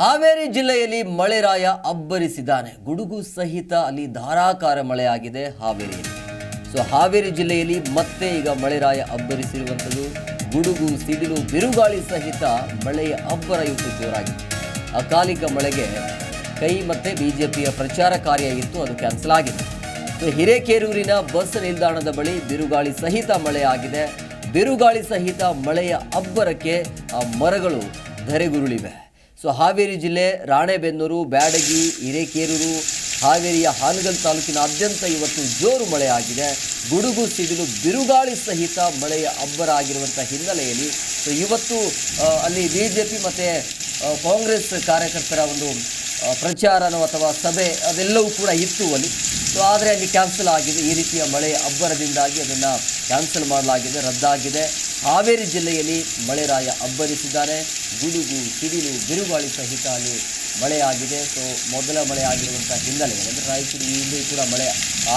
ಹಾವೇರಿ ಜಿಲ್ಲೆಯಲ್ಲಿ ಮಳೆರಾಯ ಅಬ್ಬರಿಸಿದ್ದಾನೆ. ಗುಡುಗು ಸಹಿತ ಅಲ್ಲಿ ಧಾರಾಕಾರ ಮಳೆಯಾಗಿದೆ ಹಾವೇರಿಯಲ್ಲಿ. ಸೊ, ಹಾವೇರಿ ಜಿಲ್ಲೆಯಲ್ಲಿ ಮತ್ತೆ ಈಗ ಮಳೆರಾಯ ಅಬ್ಬರಿಸಿರುವಂಥದ್ದು ಗುಡುಗು, ಸಿಡಿಲು, ಬಿರುಗಾಳಿ ಸಹಿತ ಮಳೆಯ ಅಬ್ಬರ ಇವತ್ತು ಜೋರಾಗಿದೆ. ಅಕಾಲಿಕ ಮಳೆಗೆ ಕೈ ಮತ್ತೆ ಪಿಯ ಪ್ರಚಾರ ಕಾರ್ಯ ಇತ್ತು ಅದು ಕ್ಯಾನ್ಸಲ್ ಆಗಿದೆ. ಸೊ, ಹಿರೇಕೇರೂರಿನ ಬಸ್ ನಿಲ್ದಾಣದ ಬಳಿ ಬಿರುಗಾಳಿ ಸಹಿತ ಮಳೆ ಆಗಿದೆ ಬಿರುಗಾಳಿ ಸಹಿತ ಮಳೆಯ ಅಬ್ಬರಕ್ಕೆ ಆ ಮರಗಳು ಧರೆಗುರುಳಿವೆ. ಸೊ ಹಾವೇರಿ ಜಿಲ್ಲೆ ರಾಣೆಬೆನ್ನೂರು, ಬ್ಯಾಡಗಿ, ಹಿರೇಕೇರೂರು, ಹಾವೇರಿಯ ಹಾನಗಲ್ ತಾಲೂಕಿನಾದ್ಯಂತ ಇವತ್ತು ಜೋರು ಮಳೆ ಆಗಿದೆ ಗುಡುಗು, ಸಿಡಿಲು, ಬಿರುಗಾಳಿ ಸಹಿತ ಮಳೆಯ ಅಬ್ಬರ ಆಗಿರುವಂಥ ಹಿನ್ನೆಲೆಯಲ್ಲಿ ಸೊ ಇವತ್ತು ಅಲ್ಲಿ ಬಿ ಜೆ ಪಿ ಮತ್ತು ಕಾಂಗ್ರೆಸ್ ಕಾರ್ಯಕರ್ತರ ಒಂದು ಪ್ರಚಾರನೋ ಅಥವಾ ಸಭೆ ಅದೆಲ್ಲವೂ ಕೂಡ ಇತ್ತು ಅಲ್ಲಿ. ಸೊ ಆದರೆ ಅಲ್ಲಿ ಕ್ಯಾನ್ಸಲ್ ಆಗಿದೆ. ಈ ರೀತಿಯ ಮಳೆ ಅಬ್ಬರದಿಂದಾಗಿ ಅದನ್ನು ಕ್ಯಾನ್ಸಲ್ ಮಾಡಲಾಗಿದೆ, ರದ್ದಾಗಿದೆ. ಹಾವೇರಿ ಜಿಲ್ಲೆಯಲ್ಲಿ ಮಳೆರಾಯ ಅಬ್ಬರಿಸಿದ್ದಾರೆ. ಗುಡುಗು ಸಿಡಿಲು ಬಿರುಗಾಳಿ ಸಹಿತ ಅಲ್ಲಿ ಮಳೆಯಾಗಿದೆ. ಸೊ ಮೊದಲ ಮಳೆ ಆಗಿರುವಂಥ ಹಿನ್ನೆಲೆಯಲ್ಲಿ, ಅಂದರೆ ರಾಯಚೂರು ಹಿಂದೆ ಕೂಡ ಮಳೆ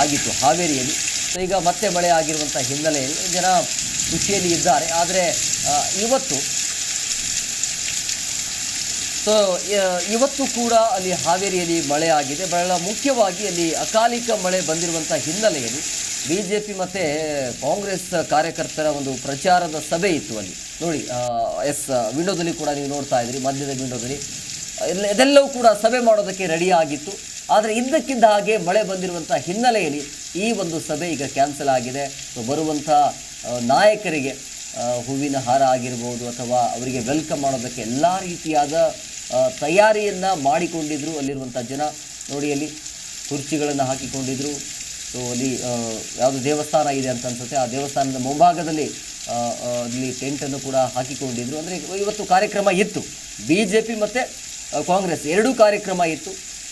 ಆಗಿತ್ತು ಹಾವೇರಿಯಲ್ಲಿ. ಸೊ ಈಗ ಮತ್ತೆ ಮಳೆ ಆಗಿರುವಂಥ ಹಿನ್ನೆಲೆಯಲ್ಲಿ ಜನ ಖುಷಿಯಲ್ಲಿ ಇದ್ದಾರೆ. ಆದರೆ ಇವತ್ತು ಸೊ ಇವತ್ತು ಕೂಡ ಅಲ್ಲಿ ಹಾವೇರಿಯಲ್ಲಿ ಮಳೆ ಆಗಿದೆ ಬಹಳ ಮುಖ್ಯವಾಗಿ ಅಲ್ಲಿ ಅಕಾಲಿಕ ಮಳೆ ಬಂದಿರುವಂಥ ಹಿನ್ನೆಲೆಯಲ್ಲಿ ಬಿ ಜೆ ಪಿ ಮತ್ತು ಕಾಂಗ್ರೆಸ್ ಕಾರ್ಯಕರ್ತರ ಒಂದು ಪ್ರಚಾರದ ಸಭೆ ಇತ್ತು ಅಲ್ಲಿ. ನೋಡಿ ಎಸ್, ವಿಂಡೋದಲ್ಲಿ ಕೂಡ ನೀವು ನೋಡ್ತಾ ಇದ್ದೀರಿ, ಮಧ್ಯದ ವಿಂಡೋದಲ್ಲಿ. ಎಲ್ಲ, ಇದೆಲ್ಲವೂ ಕೂಡ ಸಭೆ ಮಾಡೋದಕ್ಕೆ ರೆಡಿ ಆಗಿತ್ತು. ಆದರೆ ಇದ್ದಕ್ಕಿದ್ದ ಹಾಗೆ ಮಳೆ ಬಂದಿರುವಂಥ ಹಿನ್ನೆಲೆಯಲ್ಲಿ ಈ ಒಂದು ಸಭೆ ಈಗ ಕ್ಯಾನ್ಸಲ್ ಆಗಿದೆ. ಬರುವಂಥ ನಾಯಕರಿಗೆ ಹೂವಿನ ಹಾರ ಆಗಿರ್ಬೋದು ಅಥವಾ ಅವರಿಗೆ ವೆಲ್ಕಮ್ ಮಾಡೋದಕ್ಕೆ ಎಲ್ಲ ರೀತಿಯಾದ ತಯಾರಿಯನ್ನು ಮಾಡಿಕೊಂಡಿದ್ರು ಅಲ್ಲಿರುವಂಥ ಜನ. ನೋಡಿ, ಅಲ್ಲಿ ಕುರ್ಚಿಗಳನ್ನು ಹಾಕಿಕೊಂಡಿದ್ದರು ಸೊ, ಅಲ್ಲಿ ಯಾವುದು ದೇವಸ್ಥಾನ ಇದೆ ಅಂತ ಅನ್ಸುತ್ತೆ. ಆ ದೇವಸ್ಥಾನದ ಮುಂಭಾಗದಲ್ಲಿ ಅಲ್ಲಿ ಟೆಂಟನ್ನು ಕೂಡ ಹಾಕಿಕೊಂಡಿದ್ದರು ಅಂದರೆ, ಇವತ್ತು ಕಾರ್ಯಕ್ರಮ ಇತ್ತು. ಬಿ ಜೆ ಪಿ ಮತ್ತು ಕಾಂಗ್ರೆಸ್ ಎರಡೂ ಕಾರ್ಯಕ್ರಮ ಇತ್ತು.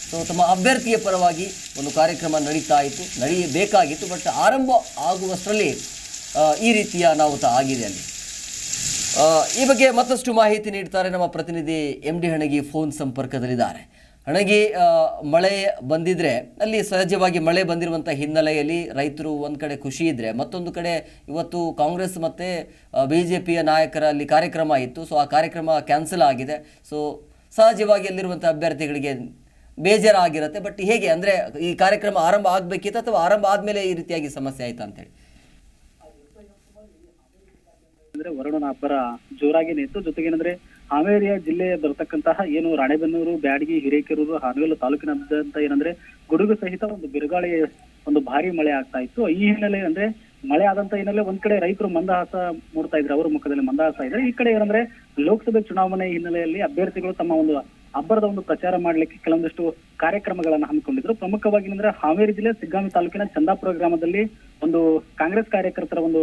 ಸೊ, ತಮ್ಮ ಅಭ್ಯರ್ಥಿಯ ಪರವಾಗಿ ಒಂದು ಕಾರ್ಯಕ್ರಮ ನಡೀತಾ ಇತ್ತು. ನಡೆಯಬೇಕಾಗಿತ್ತು. ಬಟ್, ಆರಂಭ ಆಗುವಷ್ಟರಲ್ಲಿ ಈ ರೀತಿಯ ಅನಾಹುತ ಆಗಿದೆ ಅಲ್ಲಿ. ಈ ಬಗ್ಗೆ ಮತ್ತಷ್ಟು ಮಾಹಿತಿ ನೀಡ್ತಾರೆ ನಮ್ಮ ಪ್ರತಿನಿಧಿ ಎಂ ಡಿ ಹಣಗಿ ಫೋನ್ ಸಂಪರ್ಕದಲ್ಲಿದ್ದಾರೆ. ಹಣಗಿ ಮಳೆ ಬಂದಿದ್ರೆ, ಅಲ್ಲಿ ಸಹಜವಾಗಿ ಮಳೆ ಬಂದಿರುವಂಥ ಹಿನ್ನೆಲೆಯಲ್ಲಿ ರೈತರು ಒಂದು ಕಡೆ ಖುಷಿ ಇದ್ದರೆ ಮತ್ತೊಂದು ಕಡೆ ಇವತ್ತು ಕಾಂಗ್ರೆಸ್ ಮತ್ತು ಬಿ ಜೆ ಪಿಯ ನಾಯಕರ ಅಲ್ಲಿ ಕಾರ್ಯಕ್ರಮ ಇತ್ತು. ಸೊ ಆ ಕಾರ್ಯಕ್ರಮ ಕ್ಯಾನ್ಸಲ್ ಆಗಿದೆ. ಸೊ ಸಹಜವಾಗಿ ಅಲ್ಲಿರುವಂಥ ಅಭ್ಯರ್ಥಿಗಳಿಗೆ ಬೇಜಾರಾಗಿರುತ್ತೆ. ಬಟ್ ಹೇಗೆ ಅಂದರೆ, ಈ ಕಾರ್ಯಕ್ರಮ ಆರಂಭ ಆಗಬೇಕಿತ್ತು ಅಥವಾ ಆರಂಭ ಆದಮೇಲೆ ಈ ರೀತಿಯಾಗಿ ಸಮಸ್ಯೆ ಆಯಿತಾ ಅಂತೇಳಿ ಅಂದ್ರೆ ವರುಣನ ಅಬ್ಬರ ಜೋರಾಗಿ ನಿಂತು, ಜೊತೆಗೇನಂದ್ರೆ ಹಾವೇರಿಯ ಜಿಲ್ಲೆ ಬರತಕ್ಕಂತಹ ಏನು ರಾಣೆಬೆನ್ನೂರು, ಬ್ಯಾಡಗಿ, ಹಿರೇಕೆರೂರು ಹಾನಗಲ್ ತಾಲೂಕಿನಾದ್ಯಂತ ಏನಂದ್ರೆ ಗುಡುಗು ಸಹಿತ ಒಂದು ಬಿರುಗಾಳಿ ಒಂದು ಭಾರಿ ಮಳೆ ಆಗ್ತಾ ಇತ್ತು. ಈ ಹಿನ್ನೆಲೆ ಅಂದ್ರೆ ಮಳೆ ಆದಂತ ಹಿನ್ನೆಲೆ ಒಂದ್ ಕಡೆ ರೈತರು ಮಂದಹಾಸ ಮೂಡ್ತಾ ಇದ್ರು, ಅವರ ಮುಖದಲ್ಲಿ ಮಂದಹಾಸ ಇದ್ರೆ. ಈ ಕಡೆ ಏನಂದ್ರೆ ಲೋಕಸಭೆ ಚುನಾವಣೆ ಹಿನ್ನೆಲೆಯಲ್ಲಿ ಅಭ್ಯರ್ಥಿಗಳು ತಮ್ಮ ಒಂದು ಅಬ್ಬರದ ಒಂದು ಪ್ರಚಾರ ಮಾಡ್ಲಿಕ್ಕೆ ಕೆಲವೊಂದಿಷ್ಟು ಕಾರ್ಯಕ್ರಮಗಳನ್ನ ಹಮ್ಮಿಕೊಂಡಿದ್ರು. ಪ್ರಮುಖವಾಗಿ ಏನಂದ್ರೆ ಹಾವೇರಿ ಜಿಲ್ಲೆ ಸಿಗ್ಗಾಮಿ ತಾಲೂಕಿನ ಚಂದಾಪುರ ಗ್ರಾಮದಲ್ಲಿ ಒಂದು ಕಾಂಗ್ರೆಸ್ ಕಾರ್ಯಕರ್ತರ ಒಂದು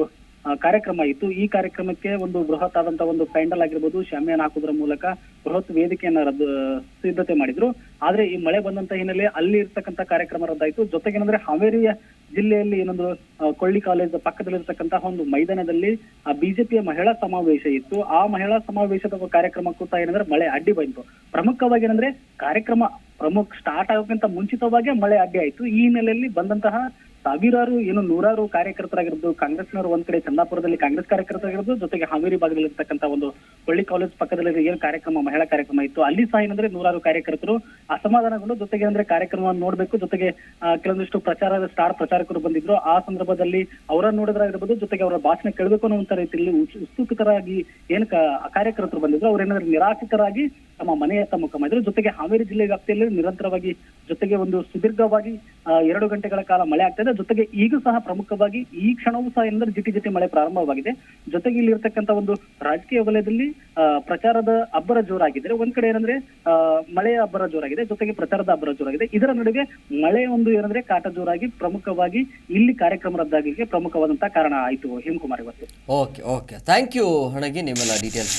ಕಾರ್ಯಕ್ರಮ ಇತ್ತು. ಈ ಕಾರ್ಯಕ್ರಮಕ್ಕೆ ಒಂದು ಬೃಹತ್ ಆದಂತ ಒಂದು ಪ್ಯಾಂಡಲ್ ಆಗಿರ್ಬೋದು ಶಾಮಿಯಾನ ಹಾಕುವುದರ ಮೂಲಕ ಬೃಹತ್ ವೇದಿಕೆಯನ್ನ ರದ್ದು ಸಿದ್ಧತೆ ಮಾಡಿದ್ರು. ಆದ್ರೆ ಈ ಮಳೆ ಬಂದಂತ ಹಿನ್ನೆಲೆ ಅಲ್ಲಿ ಇರ್ತಕ್ಕಂತ ಕಾರ್ಯಕ್ರಮ ರದ್ದಾಯ್ತು. ಜೊತೆಗೇನಂದ್ರೆ ಹಾವೇರಿಯ ಜಿಲ್ಲೆಯಲ್ಲಿ ಏನೊಂದು ಕೊಳ್ಳಿ ಕಾಲೇಜ್ ಪಕ್ಕದಲ್ಲಿರ್ತಕ್ಕಂತಹ ಒಂದು ಮೈದಾನದಲ್ಲಿ, ಆ, ಬಿಜೆಪಿಯ ಮಹಿಳಾ ಸಮಾವೇಶ ಇತ್ತು. ಆ ಮಹಿಳಾ ಸಮಾವೇಶದ ಕಾರ್ಯಕ್ರಮಕ್ಕೂ ಸಹ ಏನಂದ್ರೆ ಮಳೆ ಅಡ್ಡಿ ಬಂತು. ಪ್ರಮುಖವಾಗಿ ಏನಂದ್ರೆ ಕಾರ್ಯಕ್ರಮ ಪ್ರಮುಖ ಸ್ಟಾರ್ಟ್ ಆಗೋಕ್ಕಿಂತ ಮುಂಚಿತವಾಗಿ ಮಳೆ ಅಡ್ಡಿ ಆಯ್ತು. ಈ ಹಿನ್ನೆಲೆಯಲ್ಲಿ ಬಂದಂತಹ ಸಾವಿರಾರು, ಏನು ನೂರಾರು ಕಾರ್ಯಕರ್ತರಾಗಿರ್ಬೋದು, ಕಾಂಗ್ರೆಸ್ನವರು ಒಂದ್ ಕಡೆ ಚಂದಾಪುರದಲ್ಲಿ ಕಾಂಗ್ರೆಸ್ ಕಾರ್ಯಕರ್ತರಾಗಿರೋದು ಜೊತೆಗೆ ಹಾವೇರಿ ಭಾಗದಲ್ಲಿ ಇರ್ತಕ್ಕಂಥ ಒಂದು ಕೊಳ್ಳಿ ಕಾಲೇಜ್ ಪಕ್ಕದಲ್ಲಿ ಏನ್ ಕಾರ್ಯಕ್ರಮ, ಮಹಿಳಾ ಕಾರ್ಯಕ್ರಮ ಇತ್ತು, ಅಲ್ಲಿ ಸಹ ಏನಂದ್ರೆ ನೂರಾರು ಕಾರ್ಯಕರ್ತರು ಅಸಮಾಧಾನಗೊಂಡು, ಜೊತೆಗೆ ಅಂದ್ರೆ ಕಾರ್ಯಕ್ರಮವನ್ನು ನೋಡ್ಬೇಕು, ಜೊತೆಗೆ ಕೆಲವೊಂದಿಷ್ಟು ಪ್ರಚಾರದ ಸ್ಟಾರ್ ಪ್ರಚಾರಕರು ಬಂದಿದ್ರು. ಆ ಸಂದರ್ಭದಲ್ಲಿ ಅವರನ್ನು ನೋಡಿದ್ರಾಗಿರ್ಬೋದು, ಜೊತೆಗೆ ಅವರ ಭಾಷಣ ಕೇಳಬೇಕು ಅನ್ನುವಂತ ರೀತಿಯಲ್ಲಿ ಉತ್ಸು- ಉತ್ಸುಕರಾಗಿ ಏನ್ ಕಾರ್ಯಕರ್ತರು ಬಂದಿದ್ರು. ಅವ್ರೇನಾದ್ರೆ ನಿರಾಶಿತರಾಗಿ ತಮ್ಮ ಮನೆಯತ್ತ ಮುಖ ಮಾಡಿದ್ರು ಜೊತೆಗೆ ಹಾವೇರಿ ಜಿಲ್ಲೆ ವ್ಯಾಪ್ತಿಯಲ್ಲಿ ನಿರಂತರವಾಗಿ ಜೊತೆಗೆ ಒಂದು ಸುದೀರ್ಘವಾಗಿ ಎರಡು ಗಂಟೆಗಳ ಕಾಲ ಮಳೆ ಆಗ್ತಾ ಇದೆ. ಜೊತೆಗೆ ಈಗ ಸಹ ಪ್ರಮುಖವಾಗಿ ಈ ಕ್ಷಣವೂ ಸಹ ಎಂದರೆ ಜಿಟಿ ಜಿಟಿ ಮಳೆ ಪ್ರಾರಂಭವಾಗಿದೆ. ಜೊತೆಗೆ ಇಲ್ಲಿ ಇರ್ತಕ್ಕಂಥ ಒಂದು ರಾಜಕೀಯ ವಲಯದಲ್ಲಿ ಪ್ರಚಾರದ ಅಬ್ಬರ ಜೋರಾಗಿದ್ರೆ ಒಂದ್ ಕಡೆ ಏನಂದ್ರೆ ಮಳೆಯ ಅಬ್ಬರ ಜೋರಾಗಿದೆ, ಜೊತೆಗೆ ಪ್ರಚಾರದ ಅಬ್ಬರ ಜೋರಾಗಿದೆ. ಇದರ ನಡುವೆ ಮಳೆ ಒಂದು ಏನಂದ್ರೆ ಕಾಟ ಜೋರಾಗಿ ಪ್ರಮುಖವಾಗಿ ಇಲ್ಲಿ ಕಾರ್ಯಕ್ರಮ ರದ್ದಾಗಲಿಕ್ಕೆ ಪ್ರಮುಖವಾದಂತಹ ಕಾರಣ ಆಯಿತು, ಹೇಮಕುಮಾರ್ ಇವತ್ತು. ಓಕೆ ಓಕೆ ಥ್ಯಾಂಕ್ ಯು ಹಣಗಿ ನಿಮ್ಮೆಲ್ಲ ಡೀಟೇಲ್ಸ್